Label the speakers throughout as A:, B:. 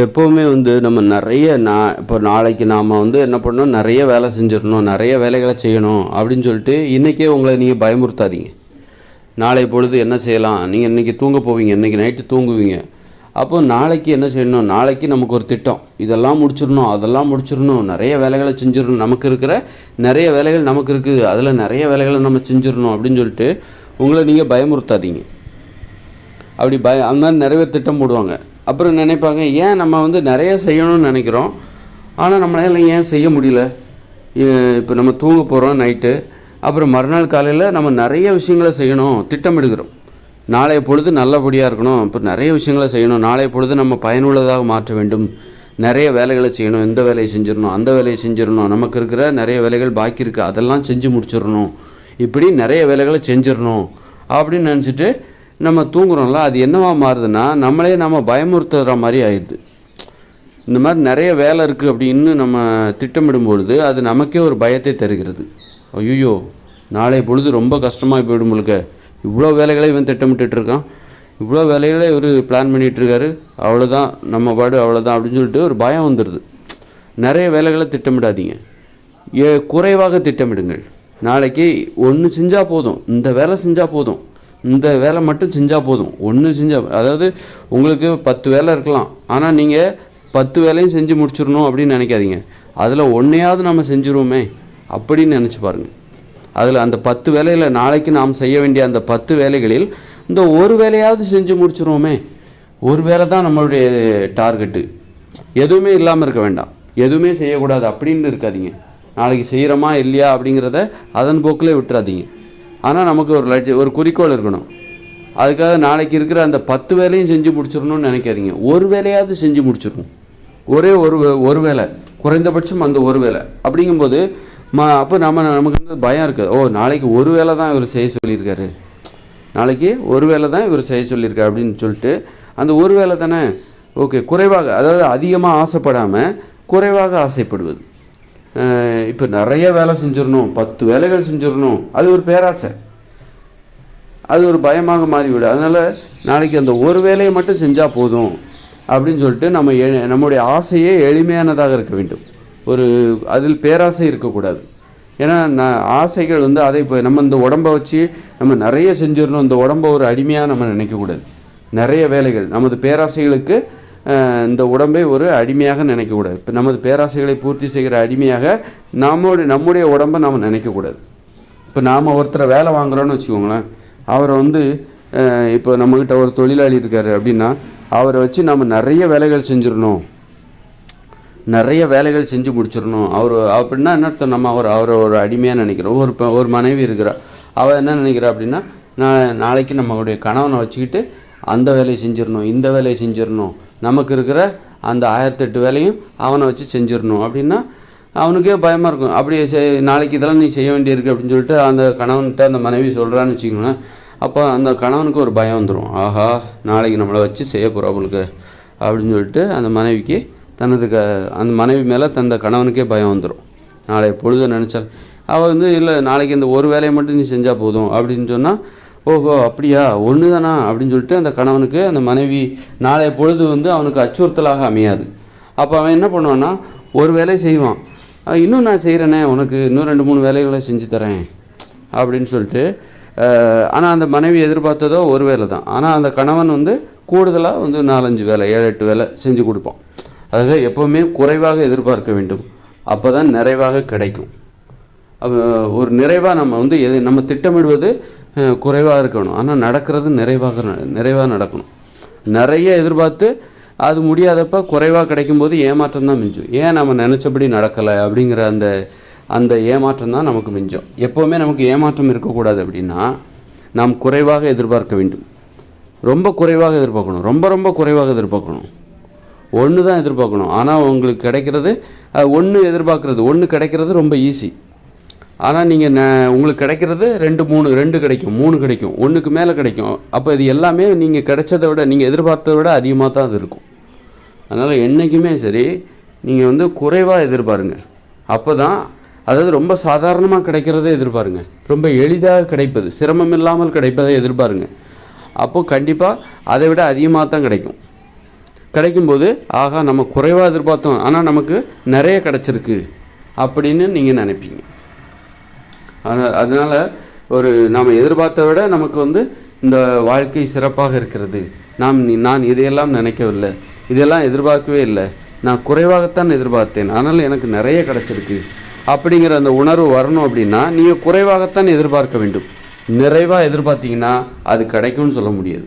A: எப்போவுமே வந்து நம்ம நிறைய நான் இப்போ நாளைக்கு நாம் வந்து என்ன பண்ணணும்? நிறைய வேலை செஞ்சிடணும். நிறைய வேலைகளை செய்யணும் அப்படின்னு சொல்லிட்டு இன்றைக்கே உங்களை நீங்கள் பயமுறுத்தாதீங்க. நாளை பொழுது என்ன செய்யலாம்? நீங்கள் இன்றைக்கி தூங்க போவீங்க. இன்றைக்கி நைட்டு தூங்குவீங்க. அப்போ நாளைக்கு என்ன செய்யணும்? நாளைக்கு நமக்கு ஒரு திட்டம். இதெல்லாம் முடிச்சிடணும். அதெல்லாம் முடிச்சிடணும். நிறைய வேலைகளை செஞ்சிடணும். நமக்கு இருக்கிற நிறைய வேலைகள் நமக்கு இருக்குது. அதில் நிறைய வேலைகளை நம்ம செஞ்சிடணும் அப்படின்னு சொல்லிட்டு உங்களை நீங்கள் பயமுறுத்தாதீங்க. அப்படி பய அந்த மாதிரி நிறைய திட்டம் போடுவாங்க. அப்புறம் நினைப்பாங்க ஏன் நம்ம வந்து நிறைய செய்யணும்னு நினைக்கிறோம்? ஆனால் நம்மளால ஏன் செய்ய முடியல? இப்போ நம்ம தூங்க போகிறோம் நைட்டு. அப்புறம் மறுநாள் காலையில் நம்ம நிறைய விஷயங்களை செய்யணும் திட்டமிடுகிறோம். நாளைய பொழுது நல்லபடியாக இருக்கணும். இப்போ நிறைய விஷயங்களை செய்யணும். நாளைய பொழுது நம்ம பயனுள்ளதாக மாற்ற வேண்டும். நிறைய வேலைகளை செய்யணும். இந்த வேலையை செஞ்சிடணும்? அந்த வேலையை செஞ்சிடணும். நமக்கு இருக்கிற நிறைய வேலைகள் பாக்கி இருக்குது அதெல்லாம் செஞ்சு முடிச்சிடணும். இப்படி நிறைய வேலைகளை செஞ்சிடணும். அப்படின்னு நினச்சிட்டு நம்ம தூங்குறோம்ல அது என்னவா மாறுதுன்னா நம்மளே நம்ம பயமுறுத்துற மாதிரி ஆயிடுது. இந்த மாதிரி நிறைய வேலை இருக்குது அப்படின்னு நம்ம திட்டமிடும் பொழுது அது நமக்கே ஒரு பயத்தை தருகிறது. ஐயோ நாளை பொழுது ரொம்ப கஷ்டமாக போயிடும் உங்களுக்கு இவ்வளோ வேலைகளை இவன் திட்டமிட்டுட்டு இருக்கான். இவ்வளோ வேலைகளை இவர் பிளான் பண்ணிகிட்டு இருக்காரு. அவ்வளோதான் நம்ம பாடு அவ்வளோதான் அப்படின்னு சொல்லிட்டு ஒரு பயம் வந்துடுது நிறைய வேலைகளை திட்டமிடாதீங்க. ஏ குறைவாக திட்டமிடுங்கள். நாளைக்கு ஒன்று செஞ்சால் போதும். இந்த வேலை செஞ்சால் போதும். இந்த வேலை மட்டும் செஞ்சால் போதும். ஒன்று செஞ்சால் அதாவது உங்களுக்கு பத்து வேலை இருக்கலாம். ஆனால் நீங்கள் பத்து வேலையும் செஞ்சு முடிச்சிடணும் அப்படின்னு நினைக்காதீங்க. அதில் ஒன்றையாவது நம்ம செஞ்சுருவோமே அப்படின்னு நினச்சி பாருங்கள் அதில் அந்த பத்து வேலையில் நாளைக்கு நாம் செய்ய வேண்டிய அந்த பத்து வேலைகளில் இந்த ஒரு வேலையாவது செஞ்சு முடிச்சிருவோமே. ஒரு வேலை தான் நம்மளுடைய டார்கெட்டு. எதுவுமே இல்லாமல் இருக்க வேண்டாம். எதுவுமே செய்யக்கூடாது அப்படின்னு இருக்காதீங்க. நாளைக்கு செய்கிறோமா இல்லையா அப்படிங்கிறத அதன் போக்கில் விட்டுறாதீங்க. ஆனால் நமக்கு ஒரு லட்ச ஒரு குறிக்கோள் இருக்கணும். அதுக்காக நாளைக்கு இருக்கிற அந்த பத்து வேலையும் செஞ்சு முடிச்சிடணும்னு நினைக்காதீங்க. ஒரு வேலையாவது செஞ்சு முடிச்சிடணும். ஒரே ஒரு வே- ஒரு வேலை. குறைந்தபட்சம் அந்த ஒரு வேலை. அப்படிங்கும்போது ம அப்போ நம்ம நமக்கு வந்து பயம் இருக்குது ஓ நாளைக்கு ஒரு வேலை தான் இவர் செய்ய சொல்லியிருக்காரு. நாளைக்கு ஒரு வேலை தான் இவர் செய்ய சொல்லியிருக்காரு அப்படின்னு சொல்லிட்டு அந்த ஒரு வேலை தானே? ஓகே குறைவாக அதாவது அதிகமாக ஆசைப்படாமல் குறைவாக ஆசைப்படுவது. இப்போ நிறைய வேலை செஞ்சிடணும். பத்து வேலைகள் செஞ்சிடணும். அது ஒரு பேராசை. அது ஒரு பயமாக மாறிவிடும். அதனால் நாளைக்கு அந்த ஒரு வேலையை மட்டும் செஞ்சால் போதும் அப்படின்னு சொல்லிட்டு நம்ம எ- நம்முடைய ஆசையே எளிமையானதாக இருக்க வேண்டும். ஒரு அதில் பேராசை இருக்கக்கூடாது. ஏன்னா நான் ஆசைகள் வந்து அதை இப்போ நம்ம இந்த உடம்பை வச்சு நம்ம நிறைய செஞ்சிடணும். இந்த உடம்பை ஒரு அடிமையாக நம்ம நினைக்கக்கூடாது. நிறைய வேலைகள் நமது பேராசைகளுக்கு இந்த உடம்பை ஒரு அடிமையாக நினைக்கக்கூடாது. இப்போ நமது பேராசைகளை பூர்த்தி செய்கிற அடிமையாக நம்முடைய நம்முடைய உடம்பை நாம் நினைக்கக்கூடாது. இப்போ நாம் ஒருத்தரை வேலை வாங்குறோன்னு வச்சுக்கோங்களேன். அவரை வந்து இப்போ நம்மக்கிட்ட ஒரு தொழிலாளி இருக்கார் அப்படின்னா அவரை வச்சு நம்ம நிறைய வேலைகள் செஞ்சிடணும். நிறைய வேலைகள் செஞ்சு முடிச்சிடணும். அவர் அப்படின்னா என்ன அர்த்தம்? நம்ம அவர் அவரை ஒரு அடிமையாக நினைக்கிறோம். ஒரு ஒரு மனைவி இருக்கிறா. அவள் என்ன நினைக்கிறா அப்படின்னா நான் நாளைக்கு நம்மளுடைய கணவனை வச்சுக்கிட்டு அந்த வேலையை செஞ்சிடணும் இந்த வேலையை செஞ்சிடணும். நமக்கு இருக்கிற அந்த ஆயிரத்தெட்டு வேலையும் அவனை வச்சு செஞ்சிடணும். அப்படின்னா அவனுக்கே பயமாக இருக்கும். அப்படி செய் நாளைக்கு இதெல்லாம் நீ செய்ய வேண்டியிருக்கு அப்படின்னு சொல்லிட்டு அந்த கணவன்கிட்ட அந்த மனைவி சொல்கிறான்னு வச்சுக்கோங்களேன். அப்போ அந்த கணவனுக்கு ஒரு பயம் வந்துடும் ஆஹா நாளைக்கு நம்மளை வச்சு செய்ய அவளுக்கு அப்படின்னு சொல்லிட்டு அந்த மனைவிக்கு தனது க அந்த மனைவி மேலே தந்த கணவனுக்கே பயம் வந்துடும் நாளை பொழுது நினச்சால் அவள் வந்து இல்லை நாளைக்கு இந்த ஒரு வேலையை மட்டும் நீ செஞ்சால் போதும். அப்படின்னு சொன்னால் ஓஹோ அப்படியா? ஒன்று தானா அப்படின்னு சொல்லிட்டு அந்த கணவனுக்கு அந்த மனைவி நாளைய பொழுது வந்து அவனுக்கு அச்சுறுத்தலாக அமையாது. அப்போ அவன் என்ன பண்ணுவான்னா ஒரு வேலையை செய்வான். இன்னும் நான் செய்கிறேனே உனக்கு இன்னும் ரெண்டு மூணு வேலைகளை செஞ்சு தரேன். அப்படின்னு சொல்லிட்டு ஆனால் அந்த மனைவி எதிர்பார்த்ததோ ஒரு வேலை தான். ஆனால் அந்த கணவன் வந்து கூடுதலாக வந்து நாலஞ்சு வேலை ஏழு எட்டு வேலை செஞ்சு கொடுப்பான். அதாவது எப்போவுமே குறைவாக எதிர்பார்க்க வேண்டும். அப்போ தான் நிறைவாக கிடைக்கும். ஒரு நிறைவாக நம்ம வந்து எது நம்ம திட்டமிடுவது குறைவாக இருக்கணும். ஆனால் நடக்கிறது நிறைவாக ந- நிறைவாக நடக்கணும். நிறைய எதிர்பார்த்து அது முடியாதப்ப குறைவாக கிடைக்கும்போது ஏமாற்றம் தான் மிஞ்சும். ஏன் நம்ம நினச்சபடி நடக்கலை அப்படிங்கிற அந்த அந்த ஏமாற்றம் தான் நமக்கு மிஞ்சும். எப்போவுமே நமக்கு ஏமாற்றம் இருக்கக்கூடாது அப்படின்னா நாம் குறைவாக எதிர்பார்க்க வேண்டும். ரொம்ப குறைவாக எதிர்பார்க்கணும். ரொம்ப ரொம்ப குறைவாக எதிர்பார்க்கணும். ஒன்று தான் எதிர்பார்க்கணும். ஆனால் உங்களுக்கு கிடைக்கிறது ஒன்று எதிர்பார்க்குறது ஒன்று கிடைக்கிறது ரொம்ப ஈஸி ஆனால் நீங்கள் ந உங்களுக்கு கிடைக்கிறது ரெண்டு மூணு ரெண்டு கிடைக்கும் மூணு கிடைக்கும். ஒன்றுக்கு மேலே கிடைக்கும். அப்போ இது எல்லாமே நீங்கள் கிடைச்சதை விட நீங்கள் எதிர்பார்த்ததை விட அதிகமாக தான் அது இருக்கும். அதனால் என்றைக்குமே சரி நீங்கள் வந்து குறைவாக எதிர்பாருங்க. அப்போ தான் அதாவது ரொம்ப சாதாரணமாக கிடைக்கிறதே எதிர்பாருங்க. ரொம்ப எளிதாக கிடைப்பது சிரமம் இல்லாமல் கிடைப்பதை எதிர்பாருங்க. அப்போது கண்டிப்பாக அதை விட அதிகமாக தான் கிடைக்கும். கிடைக்கும்போது ஆகா நம்ம குறைவாக எதிர்பார்த்தோம். ஆனால் நமக்கு நிறைய கிடச்சிருக்கு அப்படின்னு நீங்கள் நினைப்பீங்க. ஆனால் அதனால் ஒரு நாம் எதிர்பார்த்த விட நமக்கு வந்து இந்த வாழ்க்கை சிறப்பாக இருக்கிறது. நாம் நான் இதையெல்லாம் நினைக்கவில்லை. இதெல்லாம் எதிர்பார்க்கவே இல்லை. நான் குறைவாகத்தான் எதிர்பார்த்தேன். ஆனால் எனக்கு நிறைய கிடச்சிருக்கு. அப்படிங்கிற அந்த உணர்வு வரணும் அப்படின்னா நீங்கள் குறைவாகத்தான் எதிர்பார்க்க வேண்டும். நிறைவாக எதிர்பார்த்தீங்கன்னா அது கிடைக்கும்னு சொல்ல முடியாது.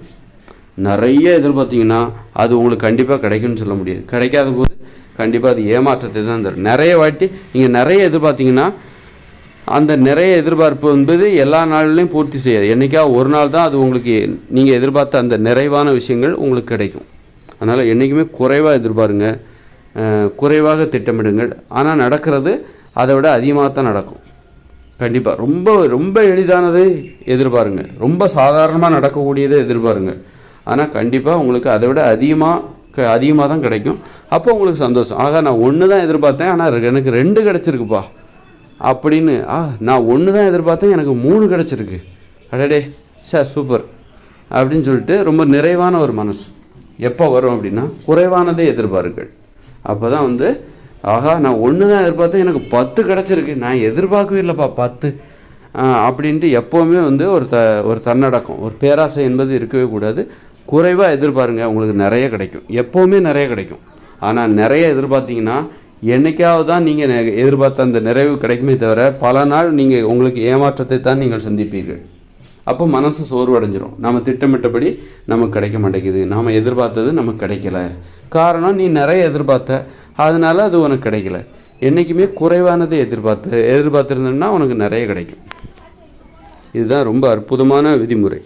A: நிறைய எதிர்பார்த்தீங்கன்னா அது உங்களுக்கு கண்டிப்பாக கிடைக்கும்னு சொல்ல முடியாது. கிடைக்காத போது கண்டிப்பாக அது ஏமாற்றத்தை தான் தரும். நிறைய வாட்டி நீங்கள் நிறைய எதிர்பார்த்தீங்கன்னா அந்த நிறைய எதிர்பார்ப்பு என்பது எல்லா நாள்லையும் பூர்த்தி செய்யாது. என்றைக்கா ஒரு நாள் தான் அது உங்களுக்கு நீங்கள் எதிர்பார்த்த அந்த நிறைவான விஷயங்கள் உங்களுக்கு கிடைக்கும். அதனால் என்றைக்குமே குறைவாக எதிர்பாருங்க. குறைவாக திட்டமிடுங்கள். ஆனால் நடக்கிறது அதை விட அதிகமாக தான் நடக்கும். கண்டிப்பாக ரொம்ப ரொம்ப எளிதானது எதிர்பாருங்க. ரொம்ப சாதாரணமாக நடக்கக்கூடியதை எதிர்பாருங்க. ஆனால் கண்டிப்பாக உங்களுக்கு அதை விட அதிகமாக அதிகமாக தான் கிடைக்கும். அப்போ உங்களுக்கு சந்தோஷம். ஆகா நான் ஒன்று தான் எதிர்பார்த்தேன். ஆனால் எனக்கு ரெண்டு கிடச்சிருக்குப்பா. அப்படின்னு. ஆ நான் ஒன்று தான் எதிர்பார்த்தேன் எனக்கு மூணு கிடச்சிருக்கு. அடடே சார் சூப்பர். அப்படின்னு சொல்லிட்டு ரொம்ப நிறைவான ஒரு மனசு. எப்போ வரும் அப்படின்னா குறைவானதே எதிர்பாருங்கள் அப்போ தான் வந்து ஆகா நான் ஒன்று தான் எதிர்பார்த்தேன் எனக்கு பத்து கிடச்சிருக்கு. நான் எதிர்பார்க்கவே இல்லைப்பா பத்து. அப்படின்ட்டு எப்போவுமே வந்து ஒரு த ஒரு தன்னடக்கம் ஒரு பேராசை என்பது இருக்கவே கூடாது. குறைவாக எதிர்பாருங்க உங்களுக்கு நிறைய கிடைக்கும். எப்போவுமே நிறைய கிடைக்கும். ஆனால் நிறைய எதிர்பார்த்தீங்கன்னா என்னைக்காவது தான் நீங்கள் எதிர்பார்த்த அந்த நிறைவு கிடைக்குமே தவிர பல நாள் நீங்கள் உங்களுக்கு ஏமாற்றத்தை தான் நீங்கள் சந்திப்பீர்கள். அப்போ மனசு சோர்வடைஞ்சிரும். நம்ம திட்டமிட்டபடி நமக்கு கிடைக்க மாட்டேங்குது. நாம் எதிர்பார்த்தது நமக்கு கிடைக்கல. காரணம் நீ நிறைய எதிர்பார்த்த. அதனால் அது உனக்கு கிடைக்கல. என்றைக்குமே குறைவானதை எதிர்பார்த்து எதிர்பார்த்துருந்தேன்னா உனக்கு நிறைய கிடைக்கும். இதுதான் ரொம்ப அற்புதமான விதிமுறை.